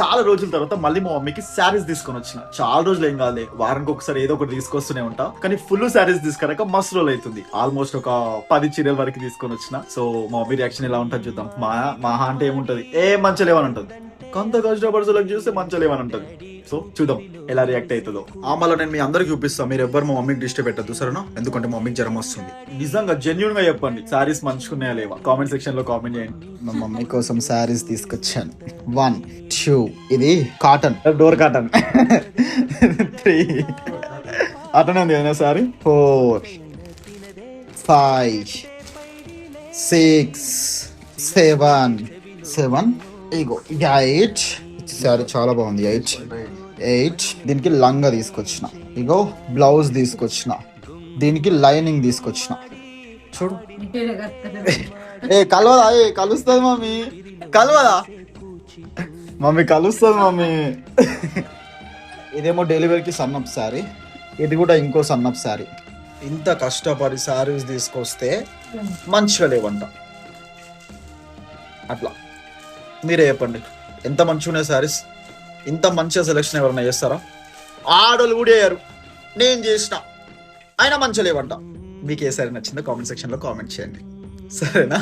చాలా రోజుల తర్వాత మళ్ళీ మా మమ్మీకి శారీస్ తీసుకొని వచ్చిన. చాలా రోజులు ఏం కాలే వారానికి ఒకసారి ఏదో ఒకటి తీసుకొస్తూనే ఉంటా. కానీ ఫుల్ శారీస్ తీసుకురాక మస్తు రోజులు అవుతుంది. ఆల్మోస్ట్ ఒక పది చీరల వరకు తీసుకొని వచ్చిన. సో మా మమ్మీ రియాక్షన్ ఎలా ఉంటుంది చూద్దాం. మా మా అంటే ఏముంటది? ఏ మంచి లేవని ఉంటుంది. కొంత కష్టపడి సెలెక్ట్ చూస్తే మంచి లేవని ఉంటుంది. సో చూద్దాం ఎలా రియాక్ట్ అవుతుందో. ఆ మళ్ళీ నేను మీ అందరికి చూపిస్తాను మీరు ఎవ్వరు మా మమ్మీకి డిస్టర్బ్ పెట్టద్దు సరేనా? ఎందుకంటే మా మమ్మీకి జ్వరం వస్తుంది. నిజంగా జెన్యున్గా చెప్పండి. సారీస్ మంచుకున్నాయా లేవా? కామెంట్ సెక్షన్లో కామెంట్ చేయండి. మా మమ్మీ కోసం సారీస్ తీసుకొచ్చాను. వన్ టూ ఇది కాటన్ డోర్ కాటన్ త్రీ అటనే ఉంది కదా sari four five six seven seven ఇగో ఎయిట్ సారీ చాలా బాగుంది. ఎయిట్ ఎయిట్ దీనికి లంగా తీసుకొచ్చిన. ఇగో బ్లౌజ్ తీసుకొచ్చిన. దీనికి లైనింగ్ తీసుకొచ్చిన. చూడు. ఏ కలవదా? ఏ కలుస్తుంది మమ్మీ. కలవదా? మమ్మీ కలుస్తుంది మమ్మీ. ఇదేమో డెలివరీకి సన్నప్ శారీ ఇది కూడా ఇంకో సన్నప్ శారీ ఇంత కష్టపడి శారీస్ తీసుకొస్తే మంచిగా లేవంట. అట్లా. మీరే చెప్పండి. ఎంత మంచిగా ఉన్నాయి శారీస్? ఇంత మంచిగా సెలెక్షన్ ఎవరైనా చేస్తారా? ఆడోళ్ళు కూడా అయ్యారు. నేను చేసిన. అయినా మంచిగా లేవంట. మీకు ఏ సారీ నచ్చిందో కామెంట్ సెక్షన్లో కామెంట్ చేయండి. సరేనా?